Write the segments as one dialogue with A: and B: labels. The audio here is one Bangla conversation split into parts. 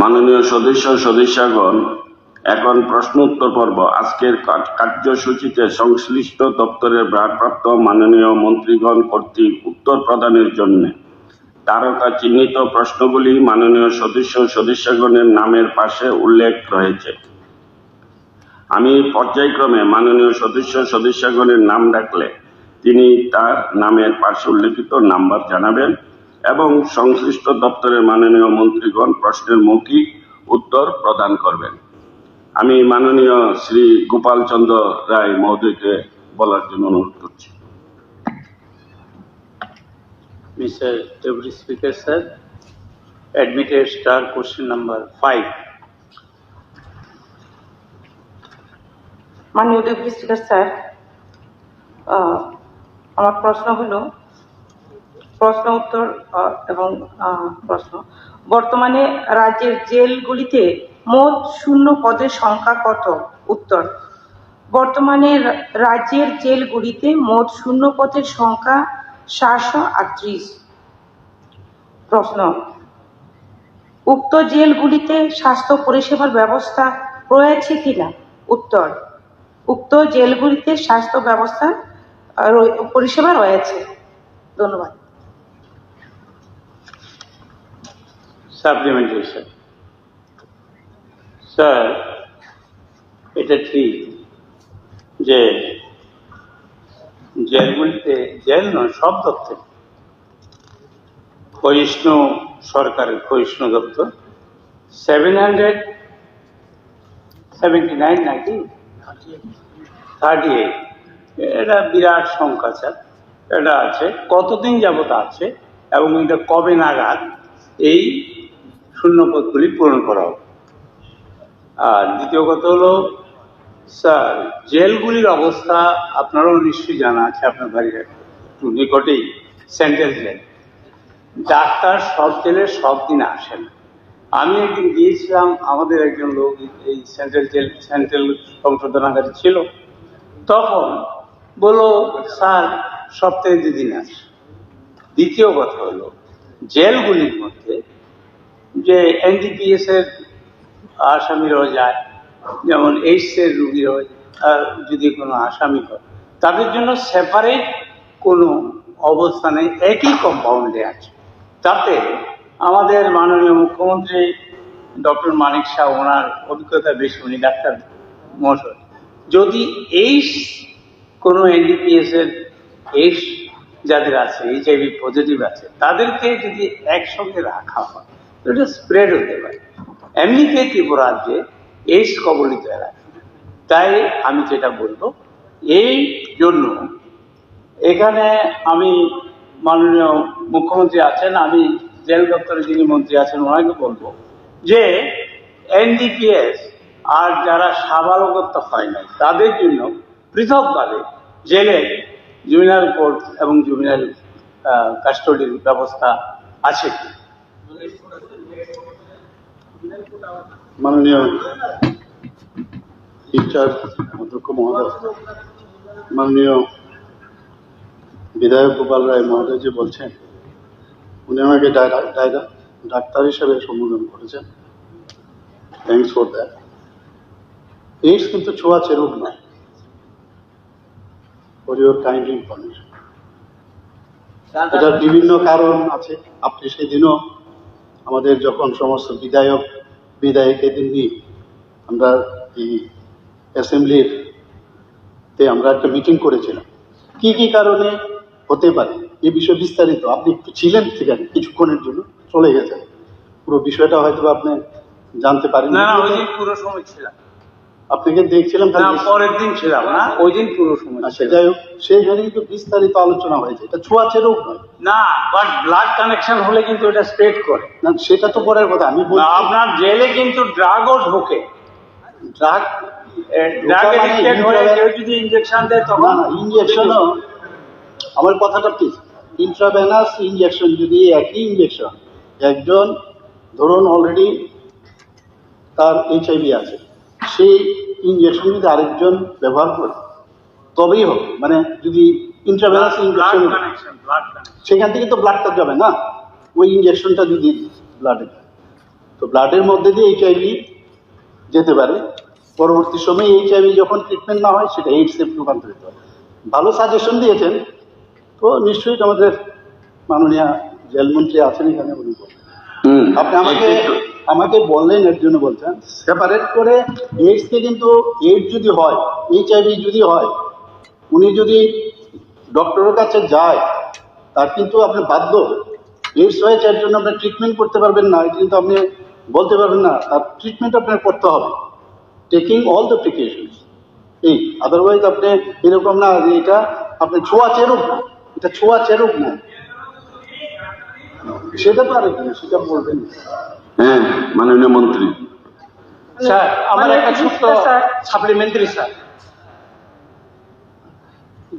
A: মাননীয় সদস্য সদস্যগণ, এখন প্রশ্ন উত্তর পর্ব। আজকের কার্যসূচিতে সংশ্লিষ্ট দপ্তরের ভারপ্রাপ্ত মাননীয় মন্ত্রীগণ কর্তৃক উত্তর প্রদানের জন্য তারকা চিহ্নিত প্রশ্নগুলি মাননীয় সদস্য সদস্যগণের নামের পাশে উল্লেখ রয়েছে। আমি পর্যায়ক্রমে মাননীয় সদস্য সদস্যগণের নাম ডাকলে তিনি তার নামের পাশে উল্লেখিত নাম্বার জানাবেন। এবং সংশ্লিষ্ট দপ্তরের মাননীয় মন্ত্রীগণ প্রশ্নের মৌখিক উত্তর প্রদান করবেন আমি মাননীয় শ্রী গোপাল চন্দ্র রায় মহোদয়কে বলার জন্য অনুরোধ করছি
B: Mr. Deputy Speaker, sir, admitted star question number five.
C: মাননীয় ডেপুটি স্পিকার স্যার আহ, আমার প্রশ্ন হলো প্রশ্ন উত্তর এবং প্রশ্ন। বর্তমানে রাজ্যের জেলগুলিতে মোট শূন্য পদের সংখ্যা কত? উত্তর। বর্তমানে রাজ্যের জেলগুলিতে মোট শূন্য পদের সংখ্যা সাতশো আটত্রিশ। প্রশ্ন। উক্ত জেলগুলিতে স্বাস্থ্য পরিষেবার ব্যবস্থা রয়েছে কিনা? উত্তর। উক্ত জেলগুলিতে স্বাস্থ্য ব্যবস্থা পরিষেবা রয়েছে। ধন্যবাদ।
B: Sir. স্যার এটা ঠিক যে জেলগুলিতে জেল নয়, সব দপ্তর ক্ষয়িষ্ণু সরকারের ক্ষয়িষ্ণু দপ্তর সেভেন হান্ড্রেড সেভেন্টি নাইন নাকি থার্টি এইট এটা বিরাট সংখ্যা স্যার এটা আছে, কতদিন যাবত আছে এবং এটা কবে নাগাদ? এই শূন্যপদগুলি পূরণ করা হবে আর দ্বিতীয় কথা হলো, স্যার, জেলগুলির অবস্থা আপনারও নিশ্চয়ই জানা আছে, আপনার বাড়ির নিকটেই, সেন্ট্রাল জেল। ডাক্তার সব জেলে সব দিন আসেন। আমি একদিন গিয়েছিলাম, আমাদের একজন লোক এই সেন্ট্রাল জেল, সেন্ট্রাল সংশোধনাগারে ছিল। তখন বলল, স্যার, সপ্তাহে দুদিন আসে। দ্বিতীয় কথা হলো, জেলগুলির মধ্যে যে এনডিপিএস এর আসামিরাও যায় যেমন এইডস এর রুগীরাও আহ, যদি কোনো আসামি হয় তাদের জন্য সেপারেট কোনো অবস্থানে একই কম্পাউন্ডে আছে। তাতে আমাদের মাননীয় মুখ্যমন্ত্রী ডক্টর মানিক শাহ ওনার অভিজ্ঞতা বেশি উনি ডাক্তার মহাশয়। যদি এইডস কোনো এনডিপিএস এর এইডস যাদের আছে এইচআইভি পজিটিভ আছে তাদেরকে যদি একসঙ্গে রাখা হয় এটা স্প্রেড হতে পারে। এমনিতে ত্রিপুরা রাজ্যে এইডস কবলিত এলাকা তাই আমি যেটা বলব, এই জন্য এখানে আমি মাননীয় মুখ্যমন্ত্রী আছেন, আমি জেল দপ্তরে যিনি মন্ত্রী আছেন, ওনাকে বলব যে এনডিপিএস আর যারা সাবালকত্ব হয় নাই, তাদের জন্য পৃথকভাবে জেলে জুমিনাল কোর্ট এবং জুমিনাল কাস্টডির ব্যবস্থা আছে। কি
D: মাননীয় ইনচার্জ অধ্যক্ষ মহোদয় মাননীয় বিধায়ক গোপাল রায় মহোদয় যে বলছেন উনি আমাকে ডাক্তার হিসেবে সম্বোধন করেছেন। থ্যাংকস ফর দ্যাট এইডস কিন্তু ছোঁয়াচে রোগ নয়। ফর ইউর কাইন্ড ইনফরমেশন এটার বিভিন্ন কারণ আছে। আপনি সেদিনও আমাদের যখন সমস্ত বিধায়ক বিধায়ক নিয়ে আমরা এই অ্যাসেম্বলির তে আমরা একটা মিটিং করেছিলাম। কি কি কারণে? হতে পারে। এ বিষয়ে বিস্তারিত। আপনি একটু ছিলেন সেখানে কিছুক্ষণের জন্য, চলে গেছেন। পুরো বিষয়টা হয়তো আপনি জানতে পারেন
B: না পুরো সময় ছিলাম।
D: আপনাকে দেখছিলাম
B: পরের দিন ছিলাম না? ওই দিন পুরো সময়
D: আচ্ছা। যাই হোক সেইখানে কিন্তু বিস্তারিত আলোচনা হয়েছে। এটা ছোঁয়াচে রোগ নয়।
B: না বাট ব্লাড কানেকশন হলে কিন্তু এটা স্প্রেড করে।
D: না সেটা তো পরের কথা আমি
B: আপনার জেলে কিন্তু ড্রাগও ঢোকে।
D: ড্রাগ
B: ড্রাগ এডিক্টেড হয়ে কেউ যদি ইনজেকশন দেয় তখন
D: না ইঞ্জেকশনও আমার কথাটা প্লিজ ইন্ট্রাভেনাস ইঞ্জেকশন যদি একই ইঞ্জেকশন একজন ধরুন অলরেডি তার এইচআইভি আছে। সেই ইঞ্জেকশন যদি আরেকজন ব্যবহার করে তবেই হবে। মানে যদি ইন্ট্রাভেনাস ইঞ্জেকশন সেখান থেকে তো ব্লাডটা যাবে না। ওই ইঞ্জেকশনটা যদি ব্লাডে তো ব্লাডের মধ্যে দিয়ে এইচআইভি যেতে পারে। পরবর্তী সময়ে এইচআইভি যখন ট্রিটমেন্ট না হয় সেটা এইডসে রূপান্তরিত হয়। ভালো সাজেশন দিয়েছেন। তো নিশ্চয়ই আমাদের মাননীয় জেলমন্ত্রী আছেন এখানে উনি। আপনি আমাকে আমাকে বললেন এর জন্য বলছেন সেপারেট করে এইডসকে কিন্তু এইডস যদি হয় এইচআইভি যদি হয় উনি যদি ডক্টরের কাছে যায় তার কিন্তু আপনি বাধ্য। এইডস হয়েছে এর জন্য আপনি ট্রিটমেন্ট করতে পারবেন না কিন্তু আপনি বলতে পারবেন না তার ট্রিটমেন্ট আপনার করতে হবে। টেকিং অল দ্য প্রিকশনস এই আদারওয়াইজ আপনি এরকম না যে এটা আপনি ছোঁয়া চেরুক না এটা ছোঁয়া চেরুক না। সেটা জিনিস, সেটা বলবেন।
A: হ্যাঁ মাননীয় মন্ত্রী।
B: স্যার আমার একটা ছোট্ট সাপ্লিমেন্টারি স্যার।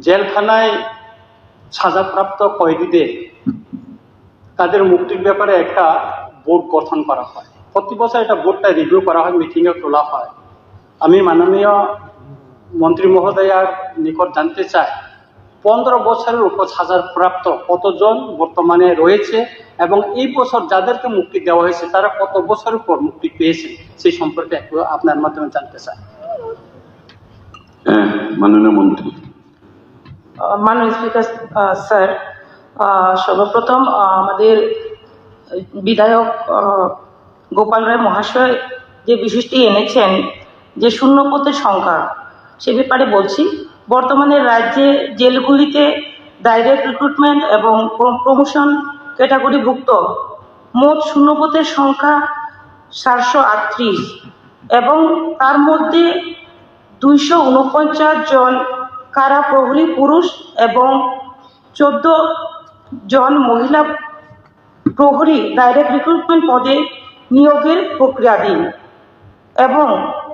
B: জেলখানায় সাজাপ্রাপ্ত কয়েদিদের তাদের মুক্তির ব্যাপারে একটা বোর্ড গঠন করা হয়। প্রতি বছর একটা বোর্ডটা রিভিউ করা হয় মিটিংয়ে তোলা হয়। আমি মাননীয় মন্ত্রী মহোদয়ার নিকট জানতে চাই পনেরো বছরের উপর সাজার প্রাপ্ত কতজন বর্তমানে রয়েছে এবং এই বছর যাদেরকে মুক্তি দেওয়া হয়েছে তারা কত বছর পর মুক্তি পেয়েছে সেই সম্পর্কে একটু আপনার মাধ্যমে জানতে চাই।
A: হ্যাঁ মাননীয় মন্ত্রী।
C: মাননীয় স্পিকার স্যার সর্বপ্রথম আমাদের বিধায়ক গোপাল রায় মহাশয় যে বিষয়টি এনেছেন যে শূন্যপথের সংখ্যা সে ব্যাপারে বলছি। বর্তমানে রাজ্যে জেলগুলিতে ডাইরেক্ট রিক্রুটমেন্ট এবং প্রমোশন ক্যাটাগরিভুক্ত মোট শূন্যপথের সংখ্যা সাতশো আটত্রিশ এবং তার মধ্যে দুইশো উনপঞ্চাশ জন কারা প্রহরী পুরুষ এবং চোদ্দ জন মহিলা প্রহরী ডাইরেক্ট রিক্রুটমেন্ট পদে নিয়োগের প্রক্রিয়াধীন এবং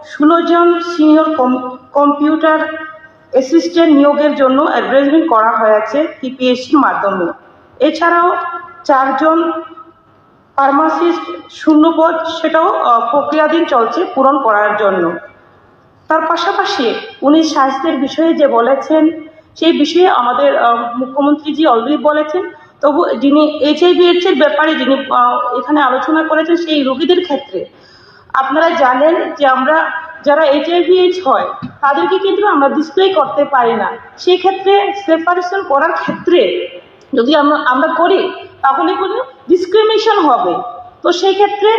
C: ষোলো জন সিনিয়র কম্পিউটার অ্যাসিস্ট্যান্ট নিয়োগের জন্য অ্যাডভার্টাইজমেন্ট করা হয়েছে টিপিএসসির মাধ্যমে। এছাড়াও চারজন ফার্মাসিস্ট শূন্যপদ সেটাও প্রক্রিয়াধীন চলছে পূরণ করার জন্য। তার পাশাপাশি উনি স্বাস্থ্যের বিষয়ে যে বলেছেন, সেই বিষয়ে আমাদের মুখ্যমন্ত্রীজি অলরেডি বলেছেন। তবু যিনি এইচআইভি এইডস এর ব্যাপারে যিনি এখানে আলোচনা করেছেন, সেই রোগীদের ক্ষেত্রে আপনারা জানেন যে আমরা যারা এইচআইভি এইডস হয়, তাদেরকে কিন্তু আমরা ডিসপ্লে করতে পারি না। সেই ক্ষেত্রে সেপারেশন করার ক্ষেত্রে যদি আমরা আমরা করি, তাহলে কোনো ডিসক্রিমিনেশন হবে। তো সেই ক্ষেত্রে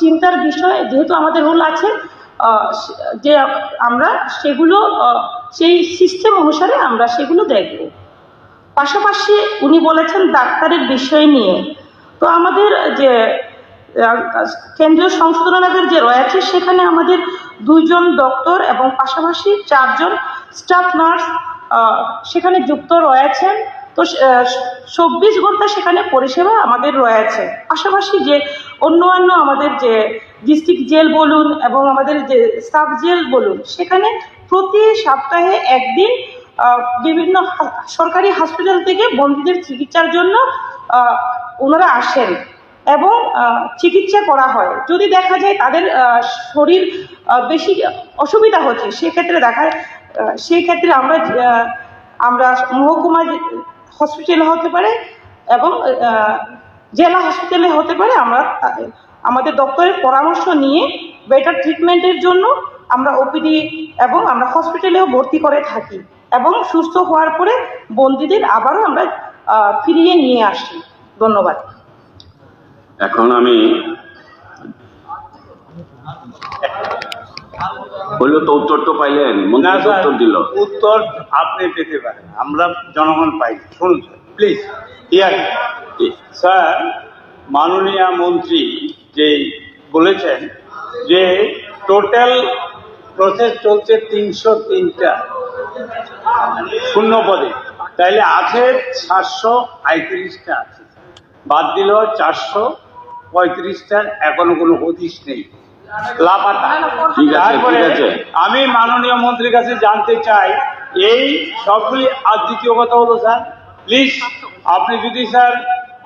C: চিন্তার বিষয়, যেহেতু আমাদের রোল আছে যে আমরা সেগুলো সেই সিস্টেম অনুসারে আমরা সেগুলো দেখব। পাশাপাশি উনি বলেছেন ডাক্তারের বিষয় নিয়ে। তো আমাদের যে কেন্দ্রীয় সংশোধনাগার যে রয়েছে, সেখানে আমাদের দুইজন ডক্টর এবং পাশাপাশি চারজন স্টাফ নার্স সেখানে যুক্ত রয়েছেন। তো চব্বিশ ঘণ্টা সেখানে পরিষেবা আমাদের রয়েছে। পাশাপাশি যে অন্যান্য আমাদের যে ডিস্ট্রিক্ট জেল বলুন এবং আমাদের যে সাব জেল বলুন, সেখানে প্রতি সপ্তাহে একদিন বিভিন্ন সরকারি হাসপাতাল থেকে বন্দীদের চিকিৎসার জন্য ওনারা আসেন। এবং চিকিৎসা করা হয়। যদি দেখা যায় তাদের শরীর বেশি অসুবিধা হচ্ছে, সেক্ষেত্রে দেখা সেই ক্ষেত্রে আমরা আমরা মহকুমা হসপিটালে হতে পারে এবং জেলা হসপিটালে হতে পারে। আমরা আমাদের দপ্তরের পরামর্শ নিয়ে বেটার ট্রিটমেন্টের জন্য আমরা ওপিডি এবং আমরা হসপিটালেও ভর্তি করে থাকি এবং সুস্থ হওয়ার পরে বন্দীদের আবারও আমরা ফিরিয়ে নিয়ে আসি। ধন্যবাদ।
A: এখন আমি হইল তো উত্তর তো পাইলেন মন্ত্রী উত্তর দিল।
B: উত্তর আপনি পেতে পারেন আমরা জনগণ পাই। শুনুন প্লিজ ইয়ার স্যার মাননীয় মন্ত্রী যে বলেছেন যে টোটাল প্রসেস চলছে তিনশো তিনটা শূন্য পদে। তাইলে আছে সাতশো আইত্রিশটা আছে। বাদ দিল চারশো পঁয়ত্রিশটার এখনও কোনো হদিস নেই। লাপাতা
A: ঠিক আছে,
B: তারপরে
A: ঠিক আছে।
B: আমি মাননীয় মন্ত্রীর কাছে জানতে চাই এই সবগুলি আর দ্বিতীয় কথা হলো স্যার প্লিজ আপনি যদি স্যার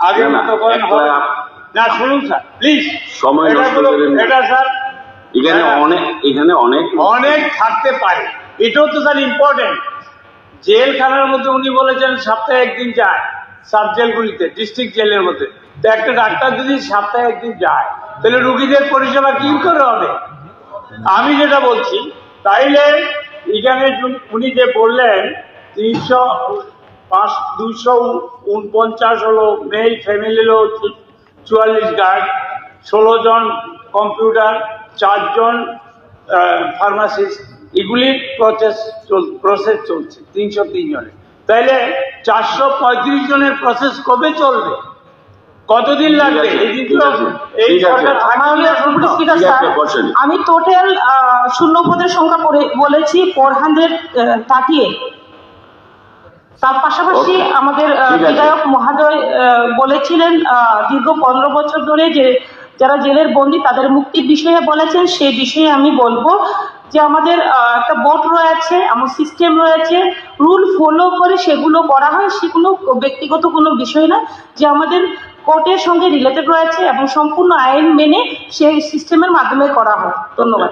B: আগের মতো করেন না শুনুন স্যার প্লিজ
A: সময় নষ্ট
B: এটা স্যার
A: এখানে
B: হ্যাঁ।
A: অনেক এখানে অনেক
B: অনেক থাকতে পারে। এটাও তো স্যার ইম্পর্টেন্ট জেলখানার মধ্যে উনি বলেছেন সপ্তাহে একদিন যায় সাব জেলগুলিতে ডিস্ট্রিক্ট জেলের মধ্যে। একটা ডাক্তার যদি সপ্তাহে একদিন যায়, তাহলে রুগীদের পরিষেবা কি করে হবে? আমি যেটা বলছি, তাইলে এখানে উনি যে বললেন, তিনশো পাঁচ দুশো উনপঞ্চাশ হলো মেল ফ্যামিলি হলো চুয়াল্লিশ গার্ড, ষোলো জন কম্পিউটার চারজন ফার্মাসিস্ট এগুলির প্রসেস চল, প্রসেস চলছে, তিনশো তিন জনের। তাইলে চারশো পঁয়ত্রিশ জনের প্রসেস কবে চলবে? কতদিন লাগবে? এই।
C: আমি টোটাল শূন্য পদের সংখ্যা বলেছি ফোর হান্ড্রেড থার্টি তার পাশাপাশি আমাদের। বিধায়ক মহাদয় বলেছিলেন দীর্ঘ পনেরো বছর ধরে যে যারা জেলের বন্দী তাদের মুক্তির বিষয়ে বলেছেন সেই বিষয়ে আমি বলব যে আমাদের একটা বোর্ড রয়েছে আমার সিস্টেম রয়েছে রুল ফলো করে সেগুলো করা হয় সেগুলো ব্যক্তিগত কোনো বিষয় না যে আমাদের কোর্টের সঙ্গে রিলেটেড রয়েছে এবং সম্পূর্ণ আইন মেনে সেই সিস্টেমের মাধ্যমে করা হয় ধন্যবাদ।